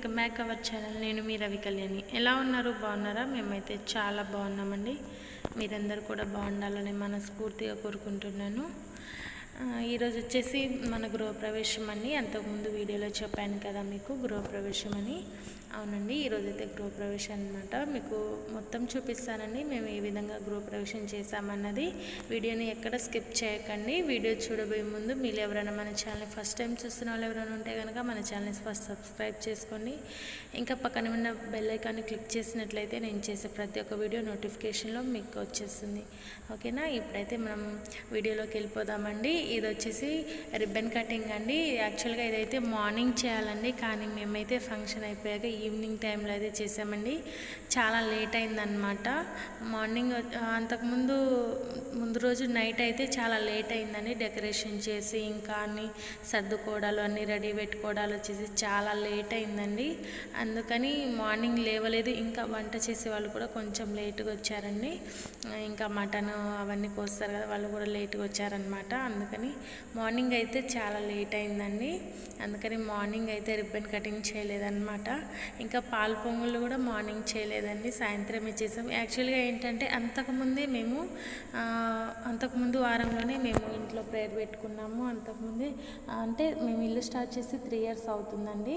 Welcome back our channel నేను మీ రవి కళ్యాణి. ఎలా ఉన్నారు? బాగున్నారా? మేమైతే చాలా బాగున్నామండి. మీరందరూ కూడా బాగుండాలని మనస్ఫూర్తిగా కోరుకుంటున్నాను. ఈరోజు వచ్చేసి మన గృహప్రవేశం అని అంతకుముందు వీడియోలో చెప్పాను కదా మీకు గృహప్రవేశం అని అవునండి ఈరోజు అయితే గృహప్రవేశం అనమాట మీకు మొత్తం చూపిస్తానండి మేము ఏ విధంగా గృహప్రవేశం చేశామన్నది. వీడియోని ఎక్కడ స్కిప్ చేయకండి. వీడియో చూడబోయే ముందు మీరు ఎవరైనా మన ఛానల్ని ఫస్ట్ టైం చూస్తున్న వాళ్ళు ఎవరైనా ఉంటే కనుక మన ఛానల్ని ఫస్ట్ సబ్స్క్రైబ్ చేసుకోండి. ఇంకా పక్కన ఉన్న బెల్ ఐకాన్ని క్లిక్ చేసినట్లయితే నేను చేసే ప్రతి ఒక్క వీడియో నోటిఫికేషన్లో మీకు వచ్చేస్తుంది. ఓకేనా? ఇప్పుడైతే మనం వీడియోలోకి వెళ్ళిపోదామండి. ఇది వచ్చేసి రిబ్బన్ కటింగ్ అండి యాక్చువల్గా ఇదైతే మార్నింగ్ చేయాలండి. కానీ మేమైతే ఫంక్షన్ అయిపోయాక ఈవినింగ్ టైంలో అయితే చేసామండి. చాలా లేట్ అయిందనమాట మార్నింగ్ అంతకుముందు ముందు రోజు నైట్ అయితే చాలా లేట్ అయిందండి. డెకరేషన్ చేసి ఇంకా అన్ని సర్దుకోవడాలు అన్నీ రెడీ పెట్టుకోవడాలు వచ్చేసి చాలా లేట్ అయిందండి. అందుకని మార్నింగ్ లేవలేదు. ఇంకా వంట చేసే వాళ్ళు కూడా కొంచెం లేట్గా వచ్చారండి. ఇంకా మటన్ అవన్నీ కోస్తారు కదా వాళ్ళు కూడా లేట్గా వచ్చారనమాట అందుకని అందుకని మార్నింగ్ అయితే చాలా లేట్ అయిందండి. అందుకని మార్నింగ్ అయితే రిబ్బన్ కటింగ్ చేయలేదన్నమాట. ఇంకా పాలు పొంగులు కూడా మార్నింగ్ చేయలేదండి. సాయంత్రం ఇచ్చేసాం. యాక్చువల్గా ఏంటంటే అంతకుముందే మేము అంతకుముందు వారంలోనే మేము ఇంట్లో ప్రేయర్ పెట్టుకున్నాము. అంతకుముందే అంటే మేము ఇల్లు స్టార్ట్ చేసి త్రీ ఇయర్స్ అవుతుందండి.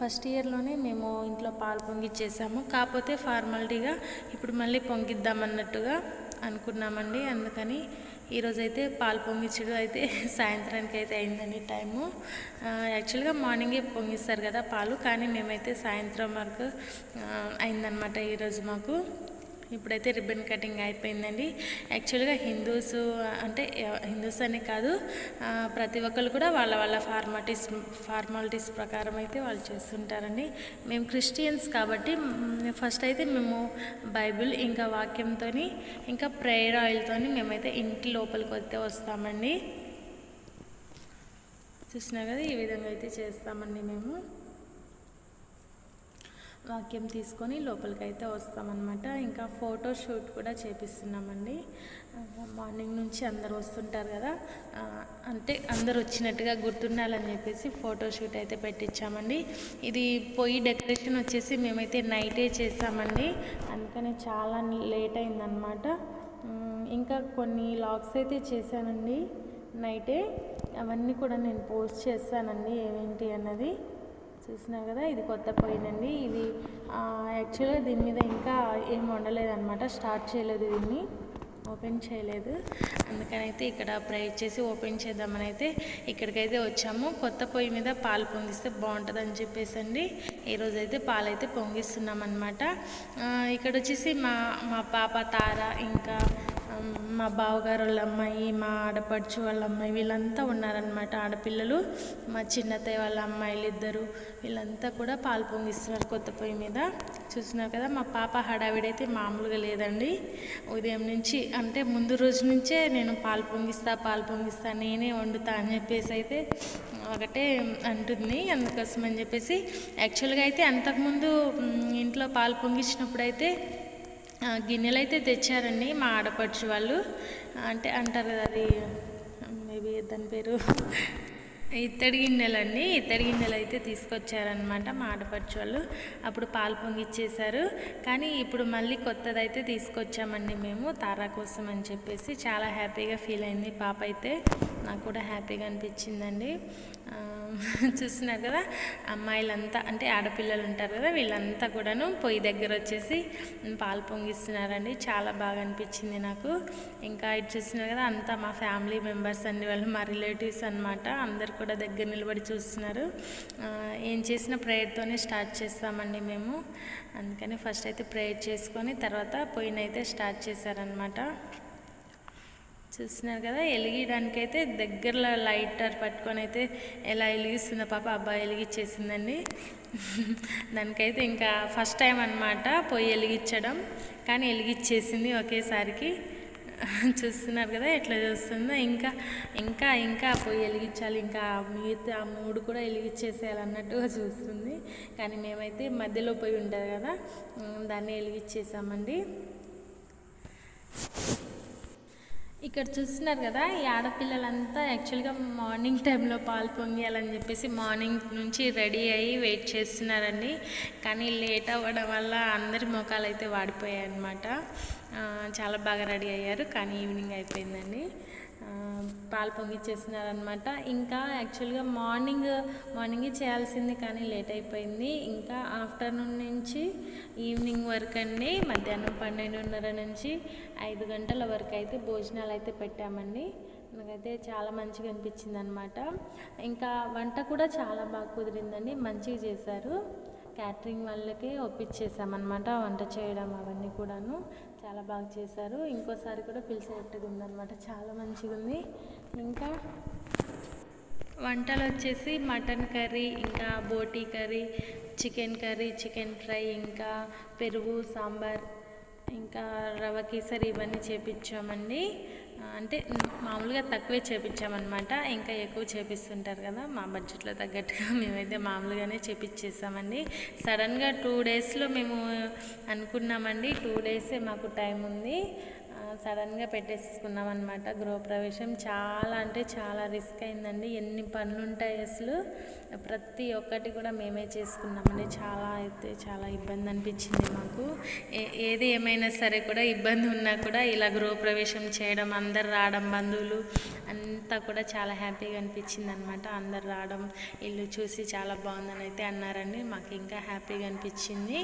ఫస్ట్ ఇయర్లోనే మేము ఇంట్లో పాలు పొంగిచ్చేసాము. కాకపోతే ఫార్మాలిటీగా ఇప్పుడు మళ్ళీ పొంగిద్దామన్నట్టుగా అనుకున్నామండి. అందుకని ఈరోజైతే పాలు పొంగించడం అయితే సాయంత్రానికి అయితే అయిందండి టైము. యాక్చువల్గా మార్నింగే పొంగిస్తారు కదా పాలు కానీ మేమైతే సాయంత్రం వరకు అయిందనమాట ఈరోజు మాకు. ఇప్పుడైతే రిబ్బన్ కటింగ్ అయిపోయిందండి. యాక్చువల్గా హిందూస్ అంటే హిందూస్ అనే కాదు ప్రతి ఒక్కరు కూడా వాళ్ళ వాళ్ళ ఫార్మాలిటీస్ ఫార్మాలిటీస్ ప్రకారం అయితే వాళ్ళు చేస్తుంటారండి. మేము క్రిస్టియన్స్ కాబట్టి ఫస్ట్ అయితే మేము బైబిల్ ఇంకా వాక్యంతో ఇంకా ప్రేయర్ ఆయిల్తో మేమైతే ఇంటి లోపలికి వస్తే వస్తామండి. చూసినా కదా ఈ విధంగా అయితే చేస్తామండి మేము. వాక్యం తీసుకొని లోపలికి అయితే వస్తామన్నమాట. ఇంకా ఫోటో షూట్ కూడా చేపిస్తున్నామండి. మార్నింగ్ నుంచి అందరు వస్తుంటారు కదా. అంటే అందరు వచ్చినట్టుగా గుర్తుండాలని చెప్పేసి ఫోటో షూట్ అయితే పెట్టించామండి. ఇది పొయ్యి డెకరేషన్ వచ్చేసి మేమైతే నైటే చేసామండి అందుకనే చాలా లేట్ అయిందనమాట ఇంకా కొన్ని లాగ్స్ అయితే చేశానండి. నైటే అవన్నీ కూడా నేను పోస్ట్ చేస్తానండి ఏమేంటి అన్నది. చూసినారు కదా ఇది కొత్త పొయ్యినండి ఇది యాక్చువల్గా దీని మీద ఇంకా ఏం వండలేదన్నమాట. స్టార్ట్ చేయలేదు దీన్ని. ఓపెన్ చేయలేదు. అందుకని అయితే ఇక్కడ ప్రై చేసి ఓపెన్ చేద్దామని అయితే ఇక్కడికైతే వచ్చాము. కొత్త పొయ్యి మీద పాలు పొంగిస్తే బాగుంటుందని చెప్పేసి అండి. ఈరోజు అయితే పాలు అయితే పొంగిస్తున్నాం అనమాట ఇక్కడ వచ్చేసి మా మా పాప తార ఇంకా మా బావగారు వాళ్ళ అమ్మాయి మా ఆడపడుచు వాళ్ళ అమ్మాయి వీళ్ళంతా ఉన్నారనమాట ఆడపిల్లలు మా చిన్నతయ్య వాళ్ళ అమ్మాయిలు ఇద్దరు వీళ్ళంతా కూడా పాలు పొంగిస్తున్నారు కొత్త పొయ్యి మీద. చూస్తున్నారు కదా మా పాప హడావిడైతే మామూలుగా లేదండి. ఉదయం నుంచి అంటే ముందు రోజు నుంచే నేను పాలు పొంగిస్తా పాలు పొంగిస్తా నేనే వండుతా అని చెప్పేసి అయితే ఒకటే అంటుంది అందుకోసం అని చెప్పేసి. యాక్చువల్గా అయితే అంతకుముందు ఇంట్లో పాలు పొంగించినప్పుడు అయితే గిన్నెలు అయితే తెచ్చారండి మా ఆడపడుచు వాళ్ళు. అంటే అంటారు కదా అది మేబీ దాని పేరు ఇత్తడి గిన్నెలండి. ఇత్తడి గిన్నెలు అయితే తీసుకొచ్చారనమాట మా ఆడపడుచు వాళ్ళు. అప్పుడు పాలు పొంగిచ్చేశారు. కానీ ఇప్పుడు మళ్ళీ కొత్తది అయితే తీసుకొచ్చామండి మేము తారా కోసం అని చెప్పేసి. చాలా హ్యాపీగా ఫీల్ అయింది పాప అయితే. నాకు కూడా హ్యాపీగా అనిపించిందండి. చూస్తున్నారు కదా? అమ్మాయిలంతా అంటే ఆడపిల్లలు ఉంటారు కదా వీళ్ళంతా కూడాను పొయ్యి దగ్గర వచ్చేసి పాలు పొంగిస్తున్నారండి. చాలా బాగా అనిపించింది నాకు. ఇంకా ఇటు చూస్తున్నారు కదా అంతా మా ఫ్యామిలీ మెంబర్స్ అండి వాళ్ళు మా రిలేటివ్స్ అనమాట అందరు కూడా దగ్గర నిలబడి చూస్తున్నారు. ఏం చేసిన ప్రేయర్తోనే స్టార్ట్ చేస్తామండి మేము. అందుకని ఫస్ట్ అయితే ప్రేయర్ చేసుకొని తర్వాత పొయ్యినైతే స్టార్ట్ చేశారనమాట చూస్తున్నారు కదా వెలిగించడానికైతే దగ్గరలో లైటర్ పట్టుకొని అయితే ఎలా వెలిగిస్తుందో పాప అబ్బాయి వెలిగించేసిందండి దానికైతే ఇంకా ఫస్ట్ టైం అన్నమాట పొయ్యి వెలిగించడం కానీ వెలిగించేసింది ఒకేసారికి. చూస్తున్నారు కదా ఎట్లా చూస్తుందో. ఇంకా ఇంకా ఇంకా పొయ్యి వెలిగించాలి ఇంకా మిగతా ఆ మూడు కూడా వెలిగించేసేయాలి అన్నట్టుగా చూస్తుంది. కానీ మేమైతే మధ్యలో పొయ్యి ఉంటుంది కదా దాన్ని వెలిగించేసామండి ఇక్కడ చూస్తున్నారు కదా ఈ ఆడపిల్లలంతా యాక్చువల్గా మార్నింగ్ టైంలో పాలు పొంగియాలని చెప్పేసి మార్నింగ్ నుంచి రెడీ అయ్యి వెయిట్ చేస్తున్నారండి. కానీ లేట్ అవ్వడం వల్ల అందరి ముఖాలు అయితే వాడిపోయాయి అనమాట చాలా బాగా రెడీ అయ్యారు. కానీ ఈవినింగ్ అయిపోయిందండి. పాలు పొంగిచ్చేసినారనమాట. ఇంకా యాక్చువల్గా మార్నింగ్ మార్నింగే చేయాల్సింది కానీ లేట్ అయిపోయింది. ఇంకా ఆఫ్టర్నూన్ నుంచి ఈవినింగ్ వరకు అండి మధ్యాహ్నం పన్నెండున్నర నుంచి ఐదు గంటల వరకు అయితే భోజనాలు అయితే పెట్టామండి. నాకైతే చాలా మంచిగా అనిపించింది అనమాట ఇంకా వంట కూడా చాలా బాగా కుదిరిందండి మంచిగా చేశారు. క్యాటరింగ్ వాళ్ళకే ఒప్పించేసామన్నమాట వంట చేయడం అవన్నీ కూడాను. చాలా బాగా చేశారు. ఇంకోసారి కూడా పిలిచేట్టుగా ఉందన్నమాట. చాలా మంచిగా ఉంది ఇంకా వంటలు వచ్చేసి మటన్ కర్రీ ఇంకా boti curry chicken curry chicken fry ఇంకా పెరుగు సాంబార్ ఇంకా రవ కేసరి ఇవన్నీ చేపించామండి. అంటే మామూలుగా తక్కువే చేపించామన్నమాట. ఇంకా ఎక్కువ చేపిస్తుంటారు కదా మా బడ్జెట్లో తగ్గట్టుగా మేమైతే మామూలుగానే చేపించేసామండి సడన్గా టూ డేస్లో మేము అనుకున్నామండి టూ డేసే మాకు టైం ఉంది సడన్గా పెట్టేసుకున్నాం అనమాట గృహప్రవేశం చాలా అంటే చాలా రిస్క్ అయిందండి. ఎన్ని పనులు ఉంటాయి అసలు? ప్రతి ఒక్కటి కూడా మేమే చేసుకున్నామండి. చాలా అయితే చాలా ఇబ్బంది అనిపించింది మాకు ఏది ఏమైనా సరే కూడా ఇబ్బంది ఉన్నా కూడా ఇలా గృహప్రవేశం చేయడం అందరు రావడం బంధువులు అంతా కూడా చాలా హ్యాపీగా అనిపించింది అనమాట అందరు రావడం ఇల్లు చూసి చాలా బాగుందని అయితే అన్నారండి. మాకు ఇంకా హ్యాపీగా అనిపించింది.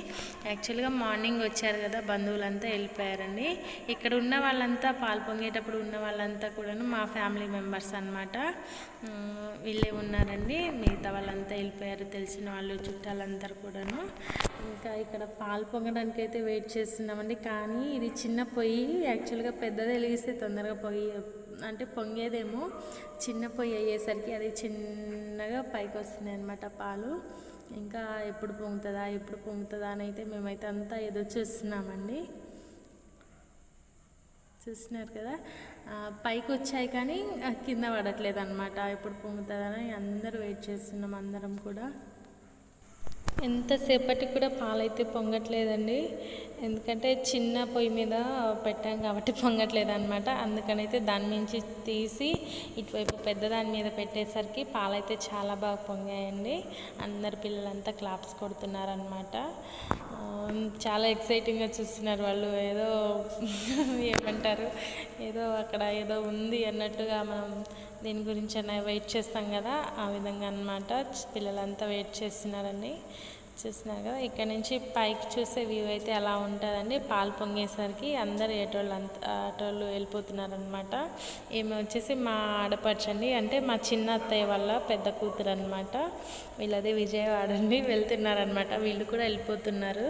యాక్చువల్గా మార్నింగ్ వచ్చారు కదా బంధువులంతా వెళ్ళిపోయారండి. ఇక్కడ ఉన్న వాళ్ళంతా పాలు పొంగేటప్పుడు ఉన్న వాళ్ళంతా కూడాను మా ఫ్యామిలీ మెంబర్స్ అనమాట వీళ్ళే ఉన్నారండి. మిగతా వాళ్ళంతా వెళ్ళిపోయారు తెలిసిన వాళ్ళు చుట్టాలందరూ కూడాను. ఇంకా ఇక్కడ పాలు పొంగడానికి అయితే వెయిట్ చేస్తున్నామండి. కానీ ఇది చిన్న పొయ్యి. యాక్చువల్గా పెద్దది వెలిగిస్తే తొందరగా పొయ్యి అంటే పొంగేదేమో చిన్న పొయ్యి అయ్యేసరికి అది చిన్నగా పైకి వస్తున్నాయి అనమాట పాలు. ఇంకా ఎప్పుడు పొంగుతుందా ఎప్పుడు పొంగుతుందా అని అయితే మేమైతే అంతా ఏదో చూస్తున్నామండి. చూస్తున్నారు కదా? పైకి వచ్చాయి కానీ కింద పడట్లేదు అనమాట ఎప్పుడు పొంగుతుందని అందరూ వెయిట్ చేస్తున్నాం అందరం కూడా. ఎంతసేపటికి కూడా పాలైతే పొంగట్లేదండి. ఎందుకంటే చిన్న పొయ్యి మీద పెట్టాం కాబట్టి పొంగట్లేదు అనమాట అందుకనైతే దాని నుంచి తీసి ఇటువైపు పెద్ద దాని మీద పెట్టేసరికి పాలైతే చాలా బాగా పొంగాయండి. అందరు పిల్లలంతా క్లాప్స్ కొడుతున్నారనమాట చాలా ఎక్సైటింగ్గా చూస్తున్నారు వాళ్ళు. ఏదో ఏమంటారు? ఏదో అక్కడ ఏదో ఉంది అన్నట్టుగా మనం దీని గురించి అన్న వెయిట్ చేస్తాం కదా ఆ విధంగా అన్నమాట పిల్లలంతా వెయిట్ చేస్తున్నారండి. చూస్తున్నారు కదా ఇక్కడ నుంచి పైకి చూసే వ్యూ అయితే అలా ఉంటుందండి. పాలు పొంగేసరికి అందరు ఏటోళ్ళు అంత ఆటోళ్ళు వెళ్ళిపోతున్నారనమాట ఈమె వచ్చేసి మా ఆడపడుచండి అంటే మా చిన్న అత్తయ్య వాళ్ళ పెద్ద కూతురు అనమాట వీళ్ళది విజయవాడ అండి వెళ్తున్నారనమాట వీళ్ళు కూడా వెళ్ళిపోతున్నారు.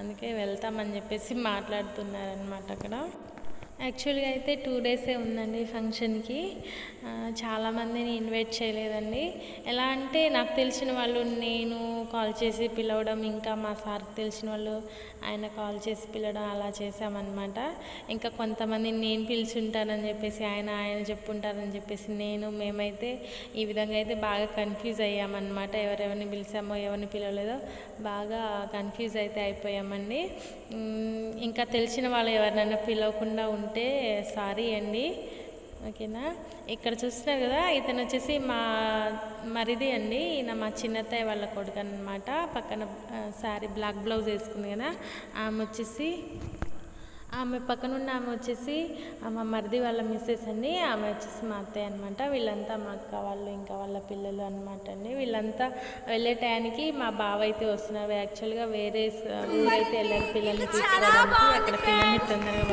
అందుకే వెళ్తామని చెప్పేసి మాట్లాడుతున్నారనమాట అక్కడ. యాక్చువల్గా అయితే టూ డేసే ఉందండి ఫంక్షన్కి. చాలామందిని ఇన్వైట్ చేయలేదండి. ఎలా అంటే నాకు తెలిసిన వాళ్ళు నేను కాల్ చేసి పిలవడం ఇంకా మా సార్కి తెలిసిన వాళ్ళు ఆయన కాల్ చేసి పిలవడం అలా చేసామన్నమాట ఇంకా కొంతమందిని నేను పిలిచుంటానని చెప్పేసి ఆయన ఆయన చెప్పుంటారని చెప్పేసి నేను మేమైతే ఈ విధంగా అయితే బాగా కన్ఫ్యూజ్ అయ్యామన్నమాట. ఎవరెవరిని పిలిచామో ఎవరిని పిలవలేదో బాగా కన్ఫ్యూజ్ అయితే అయిపోయామండి. ఇంకా తెలిసిన వాళ్ళు ఎవరినైనా పిలవకుండా ఉంటే సారీ అండి. ఓకేనా? ఇక్కడ చూస్తున్నారు కదా ఇతను వచ్చేసి మా మరిది అండి. ఈయన మా చిన్నత్తయ్య వాళ్ళ కొడుకు అనమాట పక్కన శారీ బ్లాక్ బ్లౌజ్ వేసుకుంది కదా ఆమె వచ్చేసి ఆమె పక్కనున్న ఆమె వచ్చేసి మా మరిది వాళ్ళ మిస్సెస్ అండి. ఆమె వచ్చేసి మా అత్తయ్య అనమాట వీళ్ళంతా మా అక్క వాళ్ళు ఇంకా వాళ్ళ పిల్లలు అనమాట అండి. వీళ్ళంతా వెళ్ళే టయానికి మా బావ అయితే వస్తున్నారు. యాక్చువల్గా వేరే ఊరైతే వెళ్ళారు పిల్లల్ని తీసుకోవడానికి అక్కడ పిల్లల్ని తొందరగా